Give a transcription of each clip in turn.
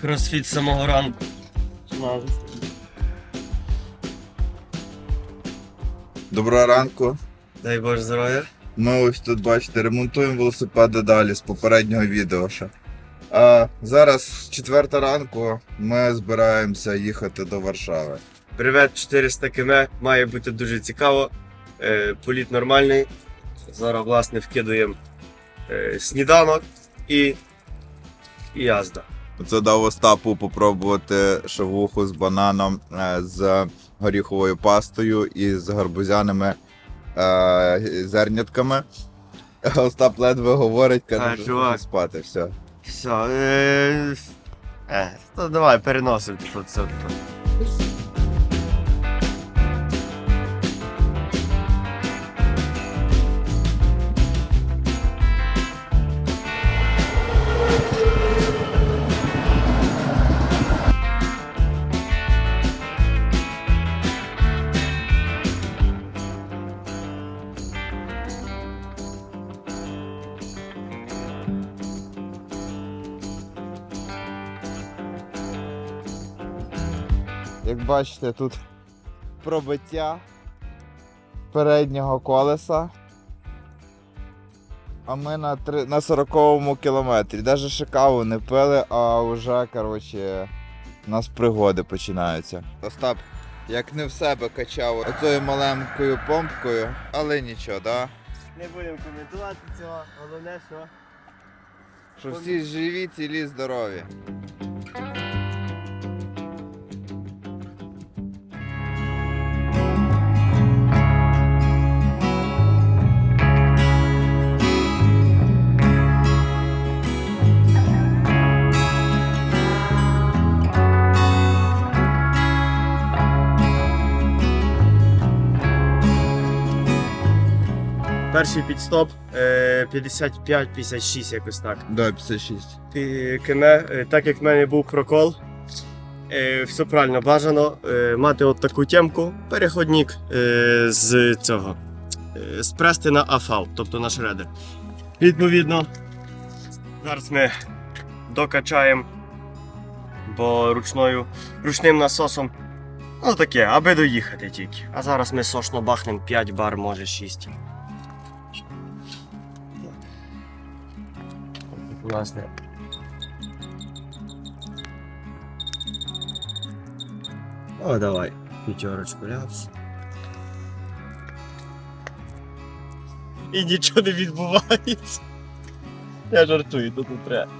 Кросфіт з самого ранку. Доброго ранку. Дай Боже здоров'я. Ми ось тут бачите, ремонтуємо велосипеди далі з попереднього відео. ще. А зараз четверта ранку. Ми збираємося їхати до Варшави. Привет, 400 км. Має бути дуже цікаво. Е, політ нормальний. Зараз, власне, вкидуємо е, сніданок і, і язда. Це дав Остапу попробувати шавуху з бананом, е, з горіховою пастою і з гарбузяними е, зернятками. Остап ледве говорить, каже, що чувак. спати. Все. Все. Е, е, то давай переносимо Що це. Як бачите, тут пробиття переднього колеса. А ми на, три, на 40-му кілометрі. Навіть ще каву не пили, а вже, коротше, у нас пригоди починаються. Остап, як не в себе качав оцею маленькою помпкою, але нічого, да? Не будемо коментувати цього, головне, що. Що всі живі, цілі, здорові. Перший підстоп е, 55-56 якось так. Да, 56. Пі- Кеме, е, так як в мене був прокол, е, все правильно бажано е, мати от таку темку, переходник е, з цього. е, З прести на афал, тобто на шредер. Відповідно, зараз ми докачаємо, бо ручною, ручним насосом. Ну таке, аби доїхати тільки. А зараз ми сошно бахнемо 5 бар, може 6. Власне. О, давай. П'ятерочку ляпс. І нічого не відбувається. Я жартую, тут не треба.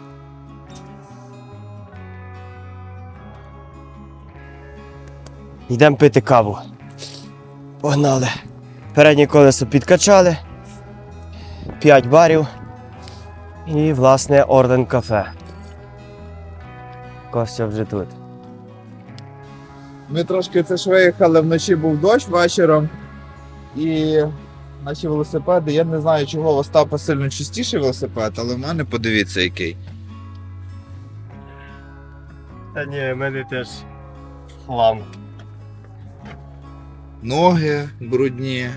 Йдемо пити каву. Погнали. Переднє колесо підкачали. 5 барів. І, власне, орден кафе. Костя вже тут. Ми трошки це ж виїхали, вночі був дощ вечором. І наші велосипеди, я не знаю, чого у Остапа сильно чистіший велосипед, але в мене подивіться який. Та ні, в мене теж хлам. Ноги брудні.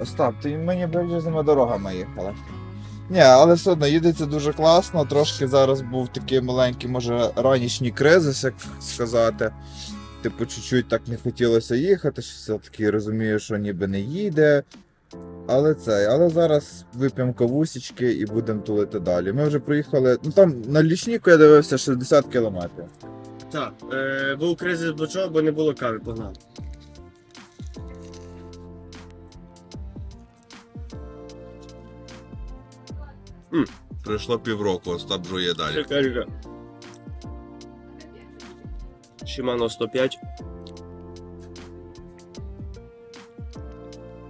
Остап, ти мені бережними дорогами їхала. Ні, але все одно їдеться дуже класно. Трошки зараз був такий маленький, може, ранішній кризис, як сказати. Типу, чуть-чуть так не хотілося їхати, що все-таки розумію, що ніби не їде. Але це, але зараз вип'ємо кавусічки і будемо тулити далі. Ми вже проїхали. Ну там на лічніку я дивився 60 кілометрів. Так, е, був кризис бочок, бо не було кави, погнали. Пройшло півроку, Остап жує далі. Чекай, Shimano 105.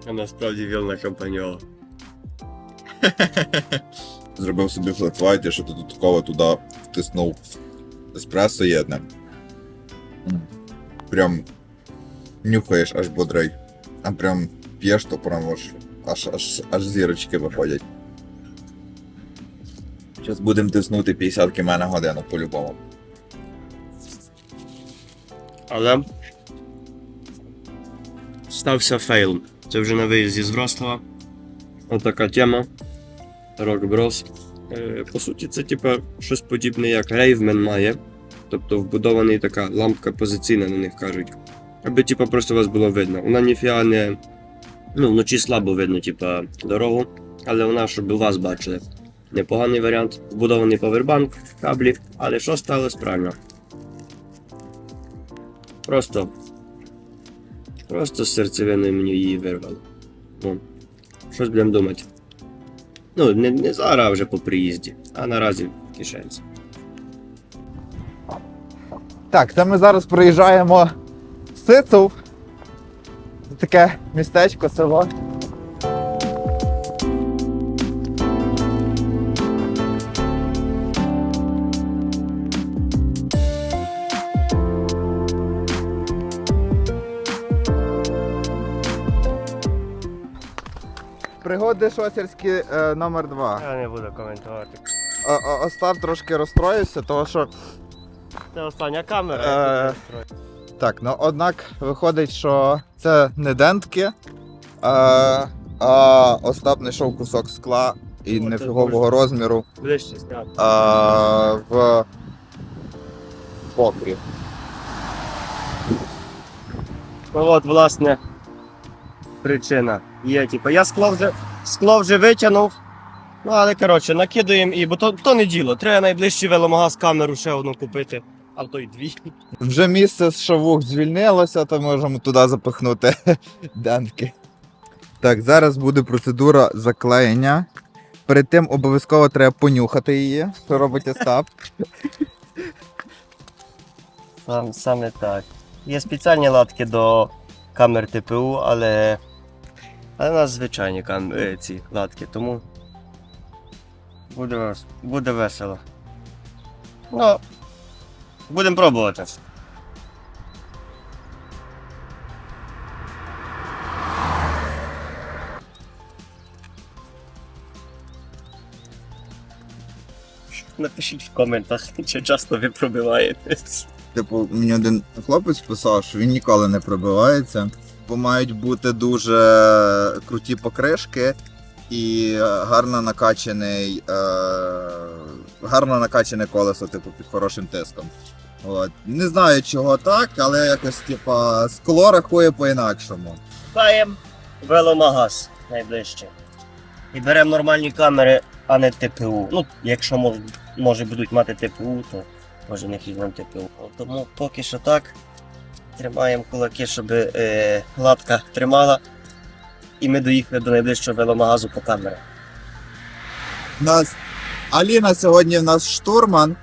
А насправді вільна компаньола. Зробив собі флетвайт, що ти додатково туди втиснув еспресо єдне. М. Прям нюхаєш аж бодрий. А прям п'єш, то прям аж, аж, аж, аж зірочки виходять. Зараз будемо тиснути 50 км на годину по-любому. Але стався фейл. Це вже на виїзді з Врослава. Отака тема. Rock Bros. Е, по суті, це типа щось подібне, як Raveman має. Тобто вбудований така лампка позиційна на них кажуть. Аби типу, просто вас було видно. Вона ніфіга не. Ну, вночі слабо видно, типа, дорогу, але вона, щоб вас бачили. Непоганий варіант. Вбудований павербанк, каблі, але що сталося правильно? Просто. Просто з серцевиною мені її вирвало. Ну, щось будемо думати. Ну, не, не зараз вже по приїзді, а наразі в кишенці. Так, це ми зараз проїжджаємо Сицов. Таке містечко, село. Пригоди шоцерські е, номер 2. Я не буду коментувати. Остап трошки розстроївся, тому що Це остання камера. Е, я тут настрою. Так, ну однак виходить, що це не дентки, а, а Остап знайшов кусок скла і О, це нефігового розміру Ближче зняти. а, в покрі. Ну от, власне, причина є. Типу, я скло вже, скло вже витягнув. Ну, але коротше, накидаємо і, бо то, то не діло. Треба найближчий веломагаз камеру ще одну купити, а то й дві. Вже місце з шавух звільнилося, то можемо туди запихнути дентки. Так, зараз буде процедура заклеєння. Перед тим обов'язково треба понюхати її, що робить Остап. Сам, саме так. Є спеціальні латки до камер ТПУ, але. Але у нас звичайні кам... е, ці латки, тому буде, буде весело. Ну, будемо пробувати. Напишіть в коментах, чи часто ви пробиваєтесь. Типу, мені один хлопець писав, що він ніколи не пробивається, мають бути дуже круті покришки і гарно накачаний, е, гарно накачане колесо, типу, під хорошим тиском. От. Не знаю, чого так, але якось, типа, скло рахує по-інакшому. Шукаємо веломагаз найближче. І беремо нормальні камери, а не ТПУ. Ну, якщо може, може будуть мати ТПУ, то може не візьмемо ТПУ. Тому поки що так. Тримаємо кулаки, щоб е, латка тримала. І ми доїхали до найближчого веломагазу по камерах. Нас Аліна сьогодні в нас штурман,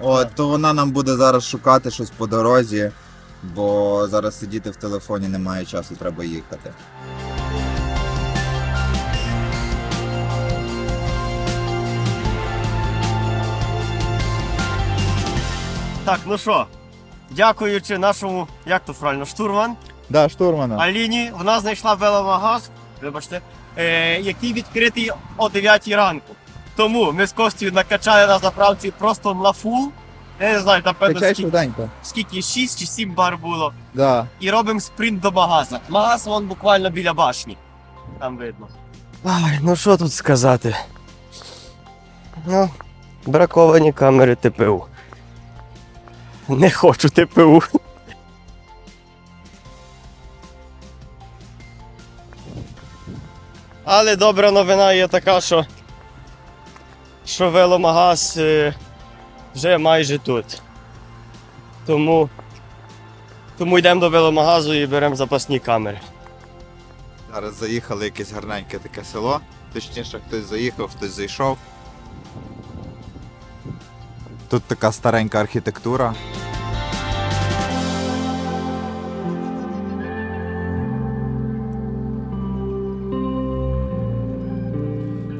от, то вона нам буде зараз шукати щось по дорозі, бо зараз сидіти в телефоні немає часу, треба їхати. Так, ну що, дякуючи нашому, як то правильно, штурман Да, штурмана. Аліні, вона знайшла веломагаз, вибачте, е, який відкритий о 9 ранку. Тому ми з Костю накачали на заправці просто на фул. Я не знаю, там певно Качай скільки, швиденько. скільки 6 чи 7 бар було. Да. І робимо спринт до магаза. Магаз вон буквально біля башні. Там видно. Ай, ну що тут сказати? Ну, браковані камери ТПУ. Не хочу ТПУ. Але добра новина є така, що, що веломагаз е, вже майже тут. Тому, тому йдемо до веломагазу і беремо запасні камери. Зараз заїхали якесь гарненьке таке село. Точніше, хтось заїхав, хтось зайшов. Тут така старенька архітектура.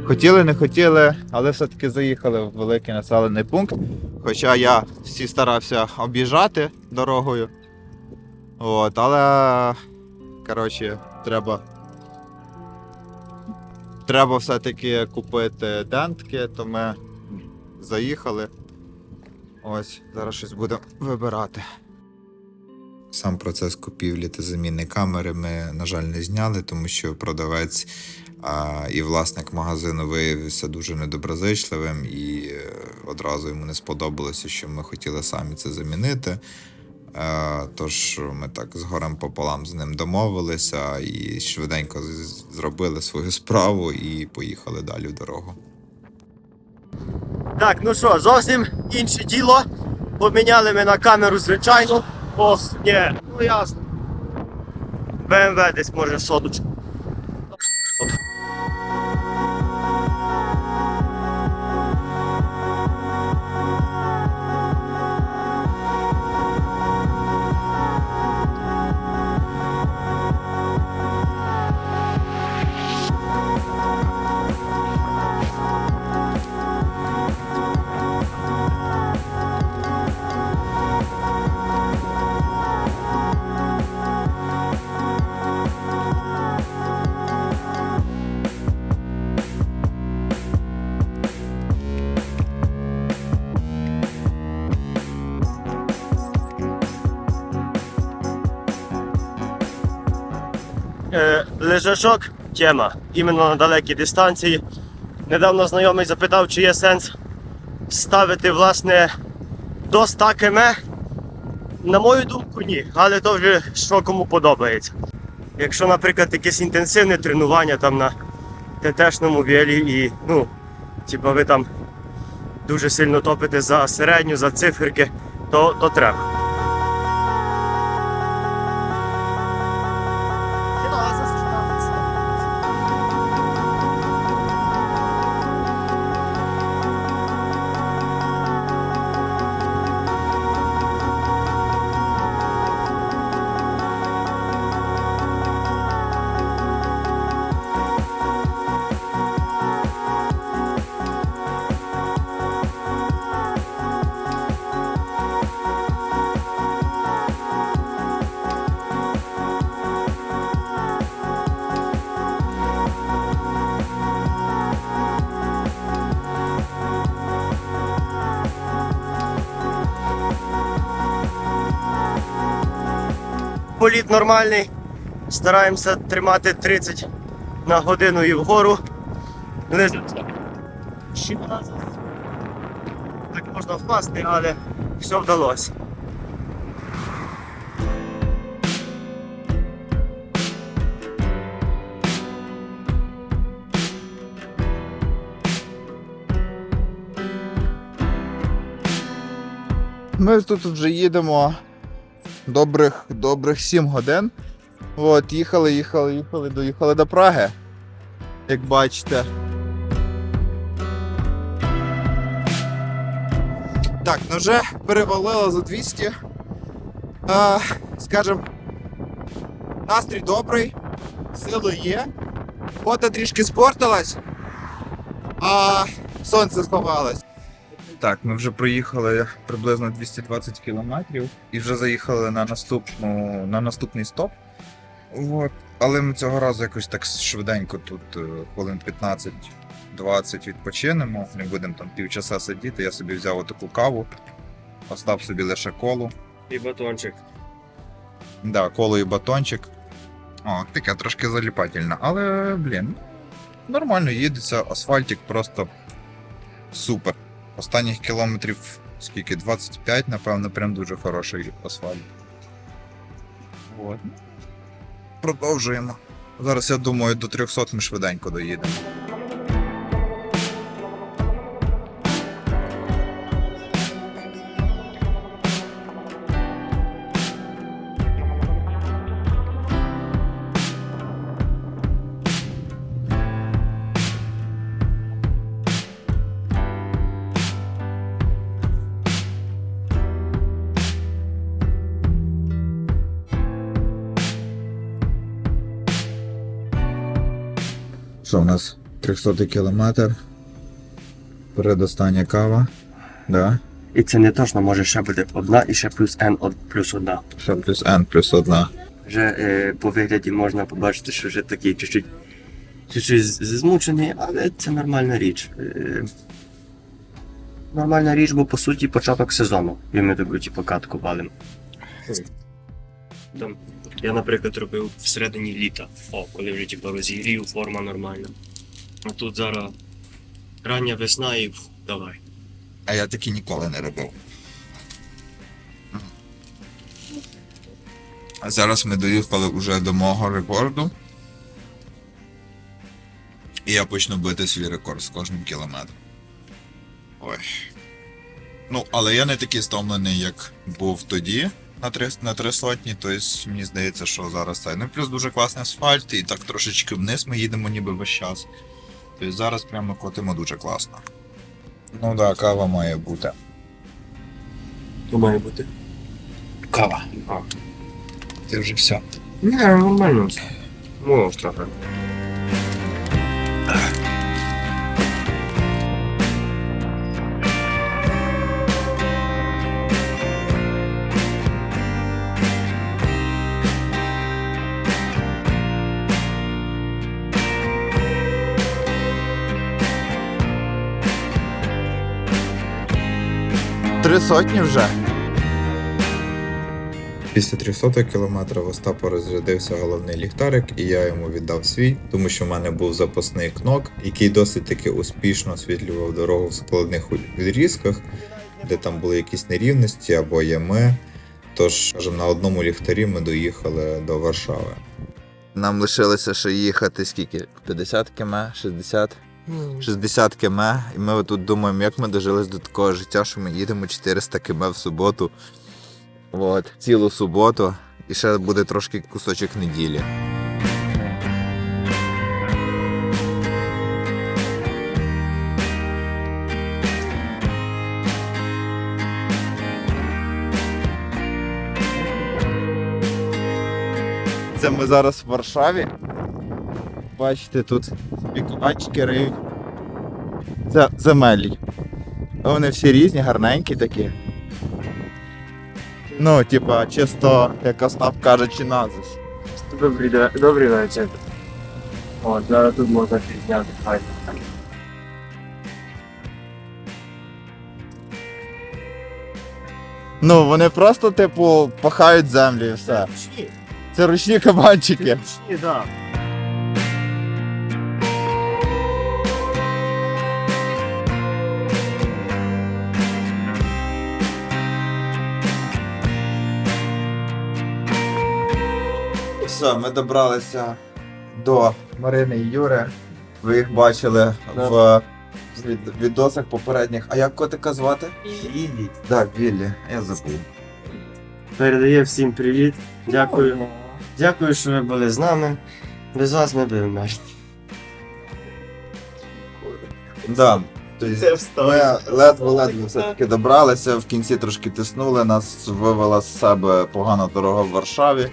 Хотіли, не хотіли, але все-таки заїхали в великий населений пункт. Хоча я всі старався об'їжджати дорогою. От, але коротше, треба. Треба все-таки купити дентки, то ми заїхали. Ось, зараз щось будемо вибирати. Сам процес купівлі та заміни камери ми, на жаль, не зняли, тому що продавець а, і власник магазину виявився дуже недоброзичливим, і е, одразу йому не сподобалося, що ми хотіли самі це замінити. Е, Тож ми так з горем пополам з ним домовилися і швиденько зробили свою справу і поїхали далі в дорогу. Так, ну що, зовсім інше діло. Поміняли ми на камеру, звичайно. Ох, ні, ну ясно. БМВ десь може соточку. Лежачок тема. Іменно на далекій дистанції. Недавно знайомий запитав, чи є сенс ставити власне до 100 км. На мою думку, ні. Але то вже що кому подобається. Якщо, наприклад, якесь інтенсивне тренування там на ТТшному вілі і ну, типа ви там дуже сильно топите за середню, за циферки, то, то треба. Політ нормальний. Стараємося тримати 30 на годину і вгору. Так можна впасти, але все вдалося. Ми тут вже їдемо добрих, добрих 7 годин. От, їхали, їхали, їхали, доїхали до Праги. Як бачите. Так, ну вже перевалило за 200. А, скажем, настрій добрий, сили є. Фото трішки спортилась, а сонце сховалось. Так, ми вже проїхали приблизно 220 кілометрів і вже заїхали на наступну на наступний стоп. От. Але ми цього разу якось так швиденько тут е, хвилин 15-20 відпочинемо. Не будемо там півчаса сидіти. Я собі взяв отаку каву, остав собі лише колу. І батончик. Да, коло і батончик. О, таке трошки заліпательне, але, блін, нормально їдеться, асфальтик просто супер. Останніх кілометрів скільки? 25, напевно, прям дуже хороший асфальт. От. Продовжуємо. Зараз, я думаю, до 300 ми швиденько доїдемо. Що у нас 300 кілометр. Передостання кава. Да. І це не точно може ще бути одна і ще плюс N плюс одна. Ще плюс N плюс одна. Вже е, по вигляді можна побачити, що вже такий чуть-чуть, чуть-чуть змучений, але це нормальна річ. Е, нормальна річ, бо по суті початок сезону. І ми таку типу катку валимо. Там, я, наприклад, робив всередині літа, о, коли вже типу, розігрів, форма нормальна. А тут зараз рання весна і давай. А я таки ніколи не робив. А зараз ми доїхали вже до мого рекорду. І я почну бити свій рекорд з кожним кілометром. Ой. Ну, але я не такий стомлений, як був тоді на три, на три сотні. Тобто мені здається, що зараз це. Ну плюс дуже класний асфальт, і так трошечки вниз ми їдемо ніби весь час. Тобто зараз прямо котимо дуже класно. Ну так, да, кава має бути. То має бути. Кава. А. Ти вже все. Не, нормально. Мов сотні вже. Після 300 кілометра в Остапа розрядився головний ліхтарик, і я йому віддав свій, тому що в мене був запасний кнок, який досить таки успішно освітлював дорогу в складних відрізках, де там були якісь нерівності або ями. Тож, скажімо, на одному ліхтарі ми доїхали до Варшави. Нам лишилося ще їхати скільки? 50 км, 60? 60 км. І ми тут думаємо, як ми дожились до такого життя, що ми їдемо 400 км в суботу. От, цілу суботу. І ще буде трошки кусочок неділі. Це ми зараз в Варшаві. Бачите, тут кабачки риють. Це земелі. Вони всі різні, гарненькі такі. Ну, типа, чисто, як Остап каже, чиназис. Добрий, добрий вечір. О, зараз тут можна підняти хай. Ну, вони просто, типу, пахають землю і все. Ручні. Це ручні кабанчики. Ручні, так. Все, ми добралися до Марини і Юри. Ви їх бачили Да. в від- відосах попередніх. А як котика звати? Лілі. Так, Віллі, я забув. Передає всім привіт. Дякую. Дякую, що ви були з нами. Без вас ми були мертві. Да. Тобто Ми ледве-ледве все-таки добралися, в кінці трошки тиснули, нас вивела з себе погана дорога в Варшаві.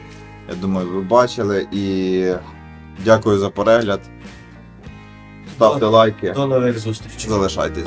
Я думаю, ви бачили і дякую за перегляд. Ставте лайки, До нових зустрічей. залишайтесь.